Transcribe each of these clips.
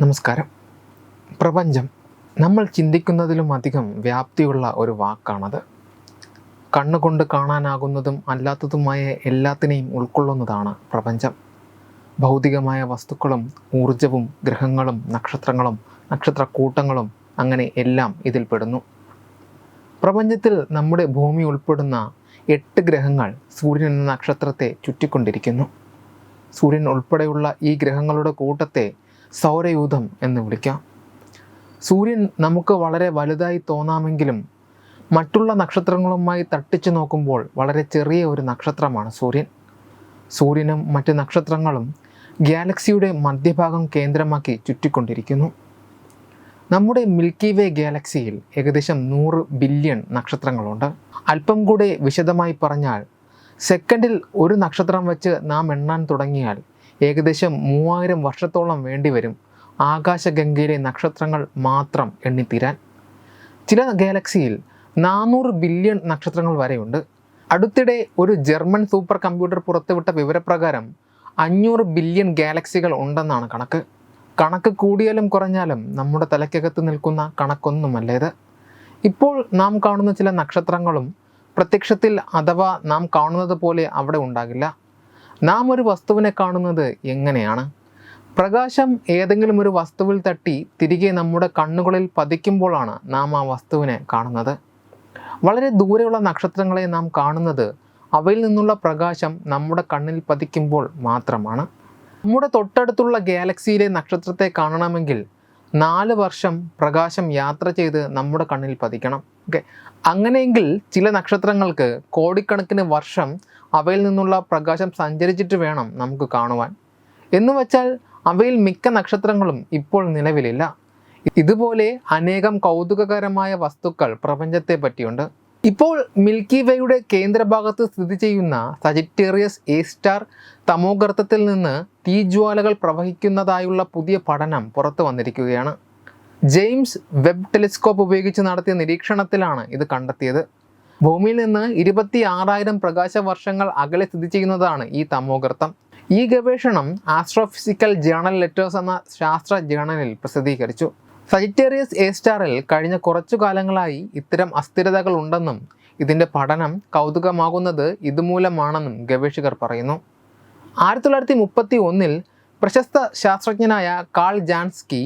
നമസ്കാരം. പ്രപഞ്ചം നമ്മൾ ചിന്തിക്കുന്നതിലും അധികം വ്യാപ്തിയുള്ള ഒരു വാക്കാണത്. കണ്ണുകൊണ്ട് കാണാനാകുന്നതും അല്ലാത്തതുമായ എല്ലാത്തിനെയും ഉൾക്കൊള്ളുന്നതാണ് പ്രപഞ്ചം. ഭൗതികമായ വസ്തുക്കളും ഊർജവും ഗ്രഹങ്ങളും നക്ഷത്രങ്ങളും നക്ഷത്രക്കൂട്ടങ്ങളും അങ്ങനെ എല്ലാം ഇതിൽപ്പെടുന്നു പ്രപഞ്ചത്തിൽ നമ്മുടെ ഭൂമി ഉൾപ്പെടുന്ന എട്ട് ഗ്രഹങ്ങൾ സൂര്യൻ എന്ന നക്ഷത്രത്തെ ചുറ്റിക്കൊണ്ടിരിക്കുന്നു. സൂര്യൻ ഉൾപ്പെടെയുള്ള ഈ ഗ്രഹങ്ങളുടെ കൂട്ടത്തെ സൗരയൂഥം എന്ന് വിളിക്കാം. സൂര്യൻ നമുക്ക് വളരെ വലുതായി തോന്നാമെങ്കിലും മറ്റുള്ള നക്ഷത്രങ്ങളുമായി തട്ടിച്ചു നോക്കുമ്പോൾ വളരെ ചെറിയ ഒരു നക്ഷത്രമാണ് സൂര്യൻ. സൂര്യനും മറ്റ് നക്ഷത്രങ്ങളും ഗാലക്സിയുടെ മധ്യഭാഗം കേന്ദ്രമാക്കി ചുറ്റിക്കൊണ്ടിരിക്കുന്നു. നമ്മുടെ മിൽക്കി വേ ഗാലക്സിയിൽ ഏകദേശം നൂറ് ബില്യൺ നക്ഷത്രങ്ങളുണ്ട്. അല്പം കൂടെ വിശദമായി പറഞ്ഞാൽ സെക്കൻഡിൽ ഒരു നക്ഷത്രം വെച്ച് നാം എണ്ണാൻ തുടങ്ങിയാൽ ഏകദേശം മൂവായിരം വർഷത്തോളം വേണ്ടിവരും ആകാശഗംഗയിലെ നക്ഷത്രങ്ങൾ മാത്രം എണ്ണിത്തീരാൻ. ചില ഗാലക്സിയിൽ നാനൂറ് ബില്യൺ നക്ഷത്രങ്ങൾ വരെയുണ്ട്. അടുത്തിടെ ഒരു ജർമ്മൻ സൂപ്പർ കമ്പ്യൂട്ടർ പുറത്തുവിട്ട വിവരപ്രകാരം അഞ്ഞൂറ് ബില്യൺ ഗാലക്സികൾ ഉണ്ടെന്നാണ് കണക്ക്. കണക്ക് കൂടിയാലും കുറഞ്ഞാലും നമ്മുടെ തലയ്ക്കകത്ത് നിൽക്കുന്ന കണക്കൊന്നുമല്ലേത്? ഇപ്പോൾ നാം കാണുന്ന ചില നക്ഷത്രങ്ങളും പ്രത്യക്ഷത്തിൽ അഥവാ നാം കാണുന്നത് പോലെ അവിടെ ഉണ്ടാകില്ല. നാം ഒരു വസ്തുവിനെ കാണുന്നത് എങ്ങനെയാണ്? പ്രകാശം ഏതെങ്കിലും ഒരു വസ്തുവിൽ തട്ടി തിരികെ നമ്മുടെ കണ്ണുകളിൽ പതിക്കുമ്പോഴാണ് നാം ആ വസ്തുവിനെ കാണുന്നത്. വളരെ ദൂരെയുള്ള നക്ഷത്രങ്ങളെ നാം കാണുന്നത് അവയിൽ നിന്നുള്ള പ്രകാശം നമ്മുടെ കണ്ണിൽ പതിക്കുമ്പോൾ മാത്രമാണ്. നമ്മുടെ തൊട്ടടുത്തുള്ള ഗാലക്സിയിലെ നക്ഷത്രത്തെ കാണണമെങ്കിൽ നാല് വർഷം പ്രകാശം യാത്ര ചെയ്ത് നമ്മുടെ കണ്ണിൽ പതിക്കണം. ഓക്കെ. അങ്ങനെയെങ്കിൽ ചില നക്ഷത്രങ്ങൾക്ക് കോടിക്കണക്കിന് വർഷം അവയിൽ നിന്നുള്ള പ്രകാശം സഞ്ചരിച്ചിട്ട് വേണം നമുക്ക് കാണുവാൻ. എന്ന് വച്ചാൽ അവയിൽ മിക്ക നക്ഷത്രങ്ങളും ഇപ്പോൾ നിലവിലില്ല. ഇതുപോലെ അനേകം കൗതുകകരമായ വസ്തുക്കൾ പ്രപഞ്ചത്തെ പറ്റിയുണ്ട്. ഇപ്പോൾ മിൽക്കി വേയുടെ കേന്ദ്രഭാഗത്ത് സ്ഥിതി ചെയ്യുന്ന സജിറ്റേറിയസ് എ സ്റ്റാർ തമോഗർത്തത്തിൽ നിന്ന് തീജ്വാലകൾ പ്രവഹിക്കുന്നതായുള്ള പുതിയ പഠനം പുറത്തു വന്നിരിക്കുകയാണ്. ജെയിംസ് വെബ് ടെലിസ്കോപ്പ് ഉപയോഗിച്ച് നടത്തിയ നിരീക്ഷണത്തിലാണ് ഇത് കണ്ടെത്തിയത്. ഭൂമിയിൽ നിന്ന് ഇരുപത്തി ആറായിരം പ്രകാശ വർഷങ്ങൾ അകലെ സ്ഥിതി ചെയ്യുന്നതാണ് ഈ തമോഗർത്തം. ഈ ഗവേഷണം ആസ്ട്രോഫിസിക്കൽ ജേണൽ ലെറ്റേഴ്സ് എന്ന ശാസ്ത്ര ജേണലിൽ പ്രസിദ്ധീകരിച്ചു. സജിറ്റേറിയസ് എ സ്റ്റാറിൽ കഴിഞ്ഞ കുറച്ചു കാലങ്ങളായി ഇത്തരം അസ്ഥിരതകൾ ഉണ്ടെന്നും ഇതിന്റെ പഠനം കൗതുകമാകുന്നത് ഇതുമൂലമാണെന്നും ഗവേഷകർ പറയുന്നു. ആയിരത്തി തൊള്ളായിരത്തി മുപ്പത്തി ഒന്നിൽ പ്രശസ്ത ശാസ്ത്രജ്ഞനായ കാൾ ജാൻസ്കി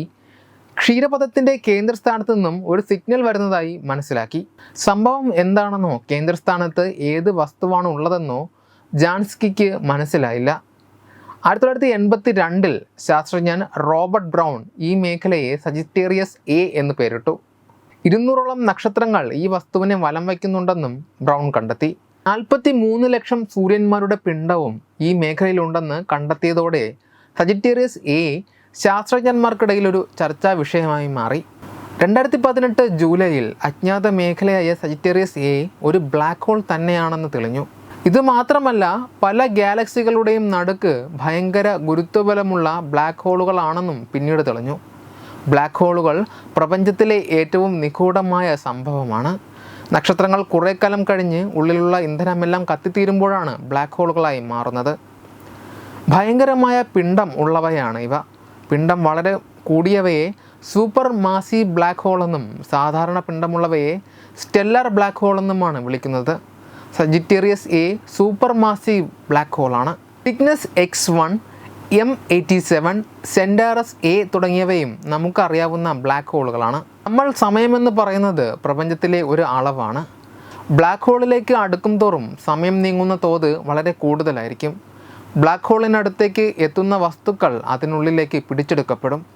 ക്ഷീരപഥത്തിന്റെ കേന്ദ്രസ്ഥാനത്ത് നിന്നും ഒരു സിഗ്നൽ വരുന്നതായി മനസ്സിലാക്കി. സംഭവം എന്താണെന്നോ കേന്ദ്രസ്ഥാനത്ത് ഏത് വസ്തുവാണ് ഉള്ളതെന്നോ ജാൻസ്കിക്ക് മനസ്സിലായില്ല. ആയിരത്തി തൊള്ളായിരത്തി എൺപത്തി രണ്ടിൽ ശാസ്ത്രജ്ഞൻ റോബർട്ട് ബ്രൗൺ ഈ മേഖലയെ സജിറ്റേറിയസ് എ എന്ന് പേരിട്ടു. ഇരുന്നൂറോളം നക്ഷത്രങ്ങൾ ഈ വസ്തുവിനെ വലം വയ്ക്കുന്നുണ്ടെന്നും ബ്രൗൺ കണ്ടെത്തി. നാൽപ്പത്തി മൂന്ന് ലക്ഷം സൂര്യന്മാരുടെ പിണ്ഡവും ഈ മേഖലയിലുണ്ടെന്ന് കണ്ടെത്തിയതോടെ സജിറ്റേറിയസ് എ ശാസ്ത്രജ്ഞന്മാർക്കിടയിൽ ഒരു ചർച്ചാ വിഷയമായി മാറി. രണ്ടായിരത്തി പതിനെട്ട് ജൂലൈയിൽ അജ്ഞാത മേഖലയായ സജിറ്റേറിയസ് എ ഒരു ബ്ലാക്ക് ഹോൾ തന്നെയാണെന്ന് തെളിഞ്ഞു. ഇത് മാത്രമല്ല പല ഗാലക്സികളുടെയും നടുക്ക് ഭയങ്കര ഗുരുത്വബലമുള്ള ബ്ലാക്ക് ഹോളുകളാണെന്നും പിന്നീട് തെളിഞ്ഞു. ബ്ലാക്ക് ഹോളുകൾ പ്രപഞ്ചത്തിലെ ഏറ്റവും നിഗൂഢമായ സംഭവമാണ്. നക്ഷത്രങ്ങൾ കുറേ കാലം കഴിഞ്ഞ് ഉള്ളിലുള്ള ഇന്ധനമെല്ലാം കത്തിത്തീരുമ്പോഴാണ് ബ്ലാക്ക് ഹോളുകളായി മാറുന്നത്. ഭയങ്കരമായ പിണ്ഡം ഉള്ളവയാണ് ഇവ. പിണ്ഡം വളരെ കൂടിയവയെ സൂപ്പർ മാസി ബ്ലാക്ക് ഹോൾ എന്നും സാധാരണ പിണ്ഡമുള്ളവയെ സ്റ്റെല്ലർ ബ്ലാക്ക് ഹോൾ എന്നുമാണ് വിളിക്കുന്നത്. Sagittarius A super massive black ഹോളാണ് Cygnus X one M eighty seven Centaurus A തുടങ്ങിയവയും നമുക്കറിയാവുന്ന ബ്ലാക്ക് ഹോളുകളാണ് നമ്മൾ സമയമെന്ന് പറയുന്നത് പ്രപഞ്ചത്തിലെ ഒരു അളവാണ്. ബ്ലാക്ക് ഹോളിലേക്ക് അടുക്കും തോറും സമയം നീങ്ങുന്ന തോത് വളരെ കൂടുതലായിരിക്കും. ബ്ലാക്ക് ഹോളിനടുത്തേക്ക് എത്തുന്ന വസ്തുക്കൾ അതിനുള്ളിലേക്ക് പിടിച്ചെടുക്കപ്പെടും.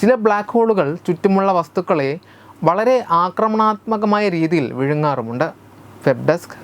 ചില ബ്ലാക്ക് ഹോളുകൾ ചുറ്റുമുള്ള വസ്തുക്കളെ വളരെ ആക്രമണാത്മകമായ രീതിയിൽ വിഴുങ്ങാറുമുണ്ട്. Web desk